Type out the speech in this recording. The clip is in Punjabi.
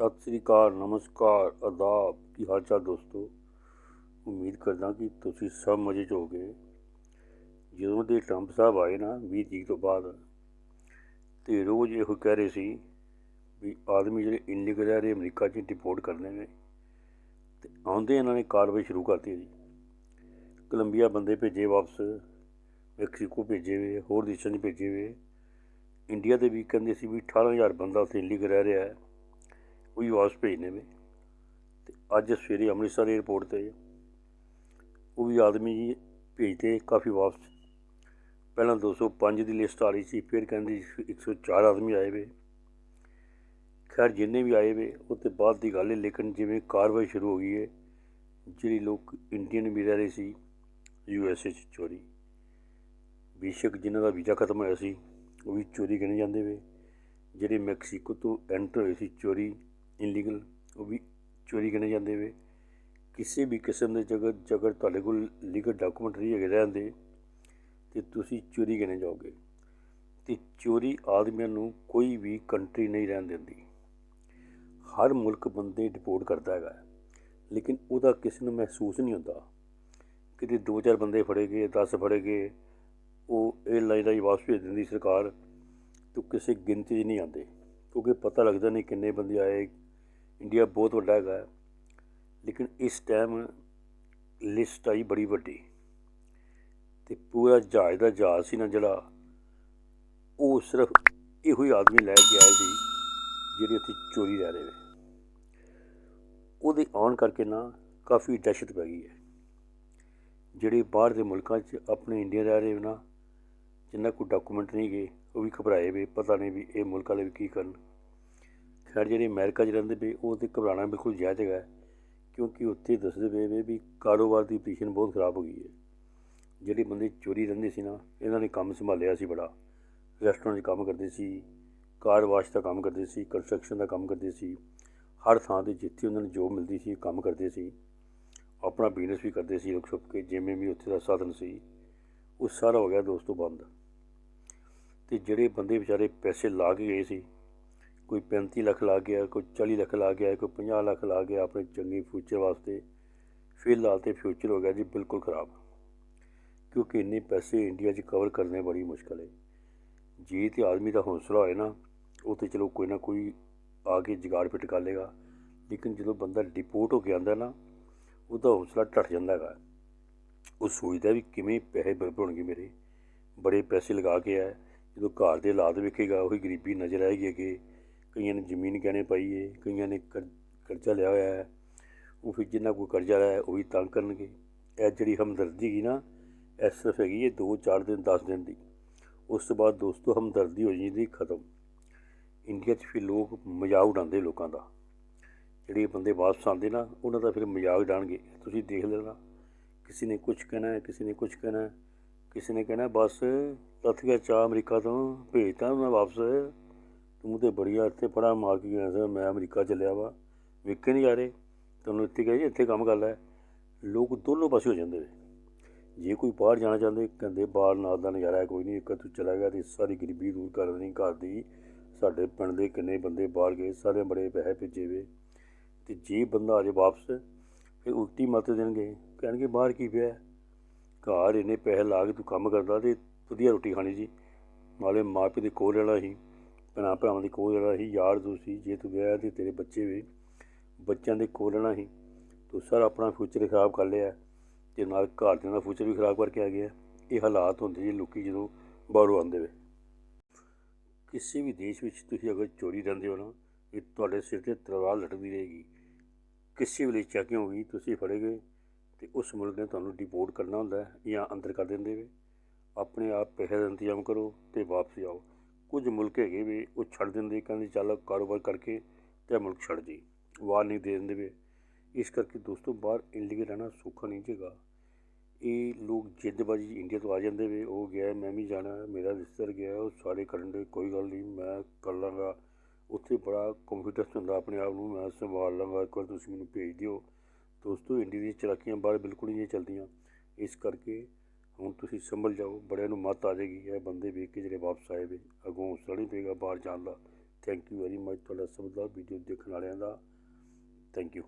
ਸਤਿ ਸ੍ਰੀ ਅਕਾਲ, ਨਮਸਕਾਰ ਆਦਾਬ ਕੀ ਹਾਲ ਚਾਲ ਦੋਸਤੋ? ਉਮੀਦ ਕਰਦਾ ਕਿ ਤੁਸੀਂ ਸਭ ਮਜ਼ੇ 'ਚ ਹੋਗੇ ਜਦੋਂ ਦੇ ਟਰੰਪ ਸਾਹਿਬ ਆਏ ਨਾ 20 ਤਰੀਕ ਤੋਂ ਬਾਅਦ, ਤੇ ਰੋਜ਼ ਇਹੋ ਕਹਿ ਰਹੇ ਸੀ ਵੀ ਆਦਮੀ ਜਿਹੜੇ ਇਨਲੀਗਲ ਰਹਿ ਰਹੇ, ਅਮਰੀਕਾ 'ਚ ਡਿਪੋਰਟ ਕਰਨੇ ਨੇ ਤੇ ਆਉਂਦੇ ਇਹਨਾਂ ਨੇ ਕਾਰਵਾਈ ਸ਼ੁਰੂ ਕਰਤੀ ਜੀ। ਕੋਲੰਬੀਆ ਬੰਦੇ ਭੇਜੇ ਵਾਪਸ, ਮੈਕਸੀਕੋ ਭੇਜੇ ਵੇ ਹੋਰ ਦੇਸ਼ਾਂ 'ਚ ਭੇਜੇ ਵੇ ਇੰਡੀਆ ਦੇ ਵੀ ਕਹਿੰਦੇ ਸੀ ਵੀ 18000 ਬੰਦਾ ਉੱਥੇ ਇਨਲੀਗਲ ਰਹਿ ਰਿਹਾ ਹੈ। ਉਹ ਵੀ ਵਾਪਸ ਭੇਜਨੇ ਵੇ ਤੇ ਅੱਜ ਸਵੇਰੇ ਅੰਮ੍ਰਿਤਸਰ ਏਅਰਪੋਰਟ ਤੇ ਉਹ ਵੀ ਆਦਮੀ ਜੀ ਭੇਜਤੇ ਕਾਫੀ ਵਾਪਸ। ਪਹਿਲਾਂ 205 ਦੀ ਲਿਸਟ ਆ ਰਹੀ ਸੀ, ਫਿਰ ਕਹਿੰਦੀ 104 ਆਦਮੀ ਆਏ ਵੇ। ਖੈਰ, ਜਿੰਨੇ ਵੀ ਆਏ ਵੇ, ਉਹ ਤੇ ਬਾਅਦ ਦੀ ਗੱਲ ਹੈ ਲੇਕਿਨ ਜਿਵੇਂ ਕਾਰਵਾਈ ਸ਼ੁਰੂ ਹੋ ਗਈ ਹੈ ਜਿਹੜੇ ਲੋਕ ਇੰਡੀਅਨ ਵੀ ਰਹਿ ਰਹੇ ਸੀ ਯੂ ਐਸ ਏ 'ਚ ਚੋਰੀ। ਬੇਸ਼ੱਕ ਜਿਨ੍ਹਾਂ ਦਾ ਵੀਜ਼ਾ ਖਤਮ ਹੋਇਆ ਸੀ, ਉਹ ਵੀ ਚੋਰੀ ਗਿਣੇ ਜਾਂਦੇ ਵੇ। ਜਿਹੜੇ ਮੈਕਸੀਕੋ ਤੋਂ ਐਂਟਰ ਹੋਏ ਸੀ ਚੋਰੀ ਇਨਲੀਗਲ ਉਹ ਵੀ ਚੋਰੀ ਗਿਣੇ ਜਾਂਦੇ ਵੇ। ਕਿਸੇ ਵੀ ਕਿਸਮ ਦੇ ਜਗਰ ਜਗਰ ਤੁਹਾਡੇ ਕੋਲ ਲੀਗਲ ਡਾਕੂਮੈਂਟ ਨਹੀਂ ਹੈਗੇ ਰਹਿੰਦੇ, ਤੇ ਤੁਸੀਂ ਚੋਰੀ ਗਿਣੇ ਜਾਓਗੇ। ਤੇ ਚੋਰੀ ਆਦਮੀਆਂ ਨੂੰ ਕੋਈ ਵੀ ਕੰਟਰੀ ਨਹੀਂ ਰਹਿਣ ਦਿੰਦੀ। ਹਰ ਮੁਲਕ ਬੰਦੇ ਡਿਪੋਰਟ ਕਰਦਾ ਹੈਗਾ। ਲੇਕਿਨ ਉਹਦਾ ਕਿਸੇ ਨੂੰ ਮਹਿਸੂਸ ਨਹੀਂ ਹੁੰਦਾ। ਕਿਤੇ ਦੋ ਚਾਰ ਬੰਦੇ ਫੜੇ ਗਏ 10 ਫੜੇ ਗਏ, ਉਹ ਏਅਰਲਾਈਨ ਦਾ ਹੀ ਵਾਪਸ ਭੇਜ ਦਿੰਦੀ ਸਰਕਾਰ, ਤੋਂ ਕਿਸੇ ਗਿਣਤੀ 'ਚ ਨਹੀਂ ਆਉਂਦੇ। ਕਿਉਂਕਿ ਪਤਾ ਲੱਗਦਾ ਨਹੀਂ ਕਿੰਨੇ ਬੰਦੇ ਆਏ ਇੰਡੀਆ ਬਹੁਤ ਵੱਡਾ ਹੈਗਾ ਲੇਕਿਨ ਇਸ ਟਾਈਮ ਲਿਸਟ ਆਈ ਬੜੀ ਵੱਡੀ ਤੇ ਪੂਰਾ ਜਹਾਜ਼ ਦਾ ਜਹਾਜ਼ ਸੀ ਨਾ ਜਿਹੜਾ, ਉਹ ਸਿਰਫ ਇਹੋ ਹੀ ਆਦਮੀ ਲੈ ਕੇ ਆਏ ਸੀ ਜਿਹੜੇ ਉੱਥੇ ਚੋਰੀ ਰਹਿ ਰਹੇ ਨੇ। ਉਹਦੇ ਆਉਣ ਕਰਕੇ ਨਾ ਕਾਫੀ ਦਹਿਸ਼ਤ ਪੈ ਗਈ ਹੈ। ਜਿਹੜੇ ਬਾਹਰ ਦੇ ਮੁਲਕਾਂ 'ਚ ਆਪਣੇ ਇੰਡੀਆ ਰਹਿ ਰਹੇ ਨਾ, ਜਿੰਨਾ ਕੋਈ ਡਾਕੂਮੈਂਟ ਨਹੀਂ ਗਏ ਉਹ ਵੀ ਘਬਰਾਏ ਵੇ, ਪਤਾ ਨਹੀਂ ਵੀ ਇਹ ਮੁਲਕ ਵਾਲੇ ਵੀ ਕੀ ਕਰਨ। ਖੈਰ ਜਿਹੜੇ ਅਮਰੀਕਾ 'ਚ ਰਹਿੰਦੇ ਪਏ, ਉਹ ਤੇ ਘਬਰਾਉਣਾ ਬਿਲਕੁਲ ਜਾਇਜ਼ ਹੈਗਾ ਕਿਉਂਕਿ ਉੱਥੇ ਦੱਸਦੇ ਪਏ ਵੇ ਵੀ ਕਾਰੋਬਾਰ ਦੀ ਪੋਜੀਸ਼ਨ ਬਹੁਤ ਖਰਾਬ ਹੋ ਗਈ ਹੈ। ਜਿਹੜੇ ਬੰਦੇ ਚੋਰੀ ਰਹਿੰਦੇ ਸੀ ਨਾ, ਇਹਨਾਂ ਨੇ ਕੰਮ ਸੰਭਾਲਿਆ ਸੀ ਬੜਾ। ਰੈਸਟੋਰੈਂਟ 'ਚ ਕੰਮ ਕਰਦੇ ਸੀ, ਕਾਰ ਵਾਸ਼ ਦਾ ਕੰਮ ਕਰਦੇ ਸੀ ਕੰਸਟਰਕਸ਼ਨ ਦਾ ਕੰਮ ਕਰਦੇ ਸੀ। ਹਰ ਥਾਂ ਤੇ ਜਿੱਥੇ ਉਹਨਾਂ ਨੂੰ ਜੋਬ ਮਿਲਦੀ ਸੀ, ਕੰਮ ਕਰਦੇ ਸੀ। ਆਪਣਾ ਬਿਜ਼ਨਸ ਵੀ ਕਰਦੇ ਸੀ ਲੁਕ ਛੁਪ ਕੇ, ਜਿਵੇਂ ਵੀ ਉੱਥੇ ਦਾ ਸਾਧਨ ਸੀ। ਉਹ ਸਾਰਾ ਹੋ ਗਿਆ ਦੋਸਤੋ ਬੰਦ। ਤੇ ਜਿਹੜੇ ਬੰਦੇ ਵਿਚਾਰੇ ਪੈਸੇ ਲਾ ਕੇ ਗਏ ਸੀ ਕੋਈ 35 ਲੱਖ ਲਾ ਗਿਆ, ਕੋਈ 40 ਲੱਖ ਲਾ ਗਿਆ, ਕੋਈ 50 ਲੱਖ ਲਾ ਗਿਆ ਆਪਣੇ ਚੰਗੇ ਫਿਊਚਰ ਵਾਸਤੇ, ਫਿਲਹਾਲ ਤੇ ਫਿਊਚਰ ਹੋ ਗਿਆ ਜੀ ਬਿਲਕੁਲ ਖਰਾਬ। ਕਿਉਂਕਿ ਇੰਨੇ ਪੈਸੇ ਇੰਡੀਆ 'ਚ ਕਵਰ ਕਰਨੇ ਬੜੀ ਮੁਸ਼ਕਲ ਹੈ। ਜੇ ਤੇ ਆਦਮੀ ਦਾ ਹੌਸਲਾ ਹੋਏ ਨਾ, ਉਹ ਤੇ ਚਲੋ ਕੋਈ ਨਾ ਕੋਈ ਆ ਕੇ ਜਗਾੜ ਫਿੱਟ ਕਰ ਲੇਗਾ ਲੇਕਿਨ ਜਦੋਂ ਬੰਦਾ ਡਿਪੋਰਟ ਹੋ ਕੇ ਆਉਂਦਾ ਨਾ, ਉਹਦਾ ਹੌਸਲਾ ਟੱਟ ਜਾਂਦਾ ਹੈਗਾ। ਉਹ ਸੋਚਦਾ ਵੀ ਕਿਵੇਂ ਪੈਸੇ ਬਰਬਰ ਹੋਣਗੇ ਮੇਰੇ। ਬੜੇ ਪੈਸੇ ਲਗਾ ਕੇ ਆ ਜਦੋਂ ਘਰ ਦੇ ਹਾਲਾਤ ਵੇਖੇਗਾ, ਉਹੀ ਗਰੀਬੀ ਨਜ਼ਰ ਆਏਗੀ ਅੱਗੇ। ਕਈਆਂ ਨੇ ਜ਼ਮੀਨ ਗਹਿਣੇ ਪਾਈ ਹੈ ਕਈਆਂ ਨੇ ਕਰਜ਼ਾ ਲਿਆ ਹੋਇਆ ਹੈ। ਉਹ ਫਿਰ ਜਿੰਨਾ ਕੋਈ ਕਰਜ਼ਾ ਲਿਆ ਉਹ ਵੀ ਤੰਗ ਕਰਨਗੇ। ਇਹ ਜਿਹੜੀ ਹਮਦਰਦੀ ਹੈਗੀ ਨਾ, ਇਹ ਸਿਰਫ ਹੈਗੀ ਹੈ 2-4 ਦਿਨ 10 ਦਿਨ ਦੀ। ਉਸ ਤੋਂ ਬਾਅਦ ਦੋਸਤੋ, ਹਮਦਰਦੀ ਹੋ ਜਾਂਦੀ, ਖਤਮ। ਇੰਡੀਆ 'ਚ ਫਿਰ ਲੋਕ ਮਜ਼ਾਕ ਉਡਾਉਂਦੇ ਲੋਕਾਂ ਦਾ। ਜਿਹੜੇ ਬੰਦੇ ਵਾਪਸ ਆਉਂਦੇ ਨਾ, ਉਹਨਾਂ ਦਾ ਫਿਰ ਮਜ਼ਾਕ ਉਡਾਣਗੇ ਤੁਸੀਂ ਦੇਖ ਲੈਣਾ, ਕਿਸੇ ਨੇ ਕੁਝ ਕਹਿਣਾ ਹੈ, ਕਿਸੇ ਨੇ ਕੁਝ ਕਹਿਣਾ ਹੈ। ਕਿਸੇ ਨੇ ਕਹਿਣਾ ਬਸ ਲੱਥ ਗਿਆ ਚਾਹ ਅਮਰੀਕਾ ਤੋਂ, ਭੇਜਤਾ ਮੈਂ ਵਾਪਸ। ਤੂੰ ਤੇ ਬੜੀਆ ਇੱਥੇ ਫੜਾ ਮਾਰ ਕੇ ਗਿਆ ਸੀ, ਮੈਂ ਅਮਰੀਕਾ ਚੱਲਿਆ ਵਾ। ਵੇਖੇ ਨਹੀਂ ਜਾ ਰਹੇ ਤੁਹਾਨੂੰ ਇੱਥੇ ਕਹੇ ਜੀ, ਇੱਥੇ ਕੰਮ ਕਰ ਲੈ। ਲੋਕ ਦੋਨੋਂ ਪਾਸੇ ਹੋ ਜਾਂਦੇ ਨੇ। ਜੇ ਕੋਈ ਬਾਹਰ ਜਾਣਾ ਚਾਹੁੰਦੇ, ਕਹਿੰਦੇ ਬਾਹਰ ਨਾਲ ਦਾ ਨਜ਼ਾਰਾ ਕੋਈ ਨਹੀਂ ਇੱਕ ਤੂੰ ਚਲਾ ਗਿਆ ਤੇ ਸਾਰੀ ਗਰੀਬੀ ਦੂਰ ਕਰ ਦੇਣੀ, ਘਰ ਦੀ, ਸਾਡੇ ਪਿੰਡ ਦੇ ਕਿੰਨੇ ਬੰਦੇ ਬਾਹਰ ਗਏ ਸਾਰੇ ਬੜੇ ਪੈਸੇ ਭੇਜੇ ਵੇ। ਤੇ ਜੇ ਬੰਦਾ ਆ ਜੇ ਵਾਪਸ, ਫਿਰ ਉਲਟੀ ਮੱਤ ਦੇਣਗੇ, ਕਹਿਣਗੇ ਬਾਹਰ ਕੀ ਪਿਆ ਘਰ ਇਹਨੇ ਪੈਸੇ ਲਾ ਕੇ ਤੂੰ ਕੰਮ ਕਰਦਾ ਤੇ ਵਧੀਆ ਰੋਟੀ ਖਾਣੀ ਜੀ। ਨਾਲੇ ਮਾਂ ਪਿਓ ਦੇ ਕੋਲ ਰਹਿਣਾ ਸੀ ਭੈਣਾਂ ਭਰਾਵਾਂ ਦੇ ਕੋਲ ਰਹਿਣਾ ਸੀ ਯਾਰ ਦੋਸਤ ਸੀ, ਜੇ ਤੂੰ ਗਿਆ ਤੇ ਤੇਰੇ ਬੱਚੇ ਵੀ ਬੱਚਿਆਂ ਦੇ ਕੋਲ ਰਹਿਣਾ ਸੀ। ਤੂੰ ਸਾਰਾ ਆਪਣਾ ਫਿਊਚਰ ਖਰਾਬ ਕਰ ਲਿਆ। ਤੇ ਨਾਲ ਘਰ ਦੇ ਦਾ ਫਿਊਚਰ ਵੀ ਖਰਾਬ ਕਰਕੇ ਆ ਗਿਆ। ਇਹ ਹਾਲਾਤ ਹੁੰਦੇ ਜੇ ਲੋਕੀ ਜਦੋਂ ਬਾਹਰੋਂ ਆਉਂਦੇ ਵੇ। ਕਿਸੇ ਵੀ ਦੇਸ਼ ਵਿੱਚ ਤੁਸੀਂ ਅਗਰ ਚੋਰੀ ਰਹਿੰਦੇ ਹੋ ਨਾ, ਇਹ ਤੁਹਾਡੇ ਸਿਰ ਤੇ ਤਲਵਾਰ ਲਟਕਦੀ ਰਹੇਗੀ। ਕਿਸੇ ਵੇਲੇ ਚੈਕਿੰਗ ਹੋ ਗਈ ਤੁਸੀਂ ਫੜੇ ਗਏ। ਤੇ ਉਸ ਮੁਲਕ ਨੇ ਤੁਹਾਨੂੰ ਡਿਪੋਰਟ ਕਰਨਾ ਹੁੰਦਾ ਜਾਂ ਅੰਦਰ ਕਰ ਦਿੰਦੇ ਵੇ। ਆਪਣੇ ਆਪ ਪੈਸੇ ਦਾ ਇੰਤਜ਼ਾਮ ਕਰੋ ਤੇ ਵਾਪਸ ਆਓ ਕੁਝ ਮੁਲਕ ਹੈਗੇ ਵੀ ਉਹ ਛੱਡ ਦਿੰਦੇ, ਕਹਿੰਦੇ ਚੱਲ ਕਾਰੋਬਾਰ ਕਰਕੇ ਤੇ ਮੁਲਕ ਛੱਡ ਜੀ ਵਾਰ ਨਹੀਂ ਦੇ ਦਿੰਦੇ ਵੇ। ਇਸ ਕਰਕੇ ਦੋਸਤੋ ਬਾਹਰ ਇੰਡੀਆ ਰਹਿਣਾ ਸੌਖਾ ਨਹੀਂ ਜੇਗਾ ਇਹ ਲੋਕ ਜਿੱਦਬਾਜੀ ਇੰਡੀਆ ਤੋਂ ਆ ਜਾਂਦੇ ਵੇ, ਉਹ ਗਿਆ, ਮੈਂ ਵੀ ਜਾਣਾ, ਮੇਰਾ ਰਿਸ਼ਤੇਦਾਰ ਗਿਆ, ਉਹ ਸਾਰੇ ਕਰਨ ਦੇ, ਕੋਈ ਗੱਲ ਨਹੀਂ, ਮੈਂ ਕਰ ਲਾਂਗਾ। ਉੱਥੇ ਬੜਾ ਕੰਫੀਡੈਂਸ ਹੁੰਦਾ ਆਪਣੇ ਆਪ ਨੂੰ, ਮੈਂ ਸੰਭਾਲ ਲਾਂਗਾ, ਇੱਕ ਵਾਰ ਤੁਸੀਂ ਮੈਨੂੰ ਭੇਜ ਦਿਓ। ਦੋਸਤੋ ਇੰਡੀਆ ਦੀਆਂ ਚਲਾਕੀਆਂ ਬਾਹਰ ਬਿਲਕੁਲ ਨਹੀਂ ਚੱਲਦੀਆਂ। ਇਸ ਕਰਕੇ ਹੁਣ ਤੁਸੀਂ ਸੰਭਲ ਜਾਓ, ਬੜਿਆਂ ਨੂੰ ਮਤ ਆ ਜਾਏਗੀ, ਇਹ ਬੰਦੇ ਵੇਖ ਕੇ ਜਿਹੜੇ ਵਾਪਸ ਆਏ ਵੇ, ਅੱਗੋਂ ਹੌਸਲਾ ਨਹੀਂ ਪਏਗਾ ਬਾਹਰ ਜਾਣ ਦਾ। ਥੈਂਕ ਯੂ ਵੈਰੀ ਮਚ ਤੁਹਾਡਾ ਸਭ ਦਾ ਵੀਡੀਓ ਦੇਖਣ ਵਾਲਿਆਂ ਦਾ। Thank you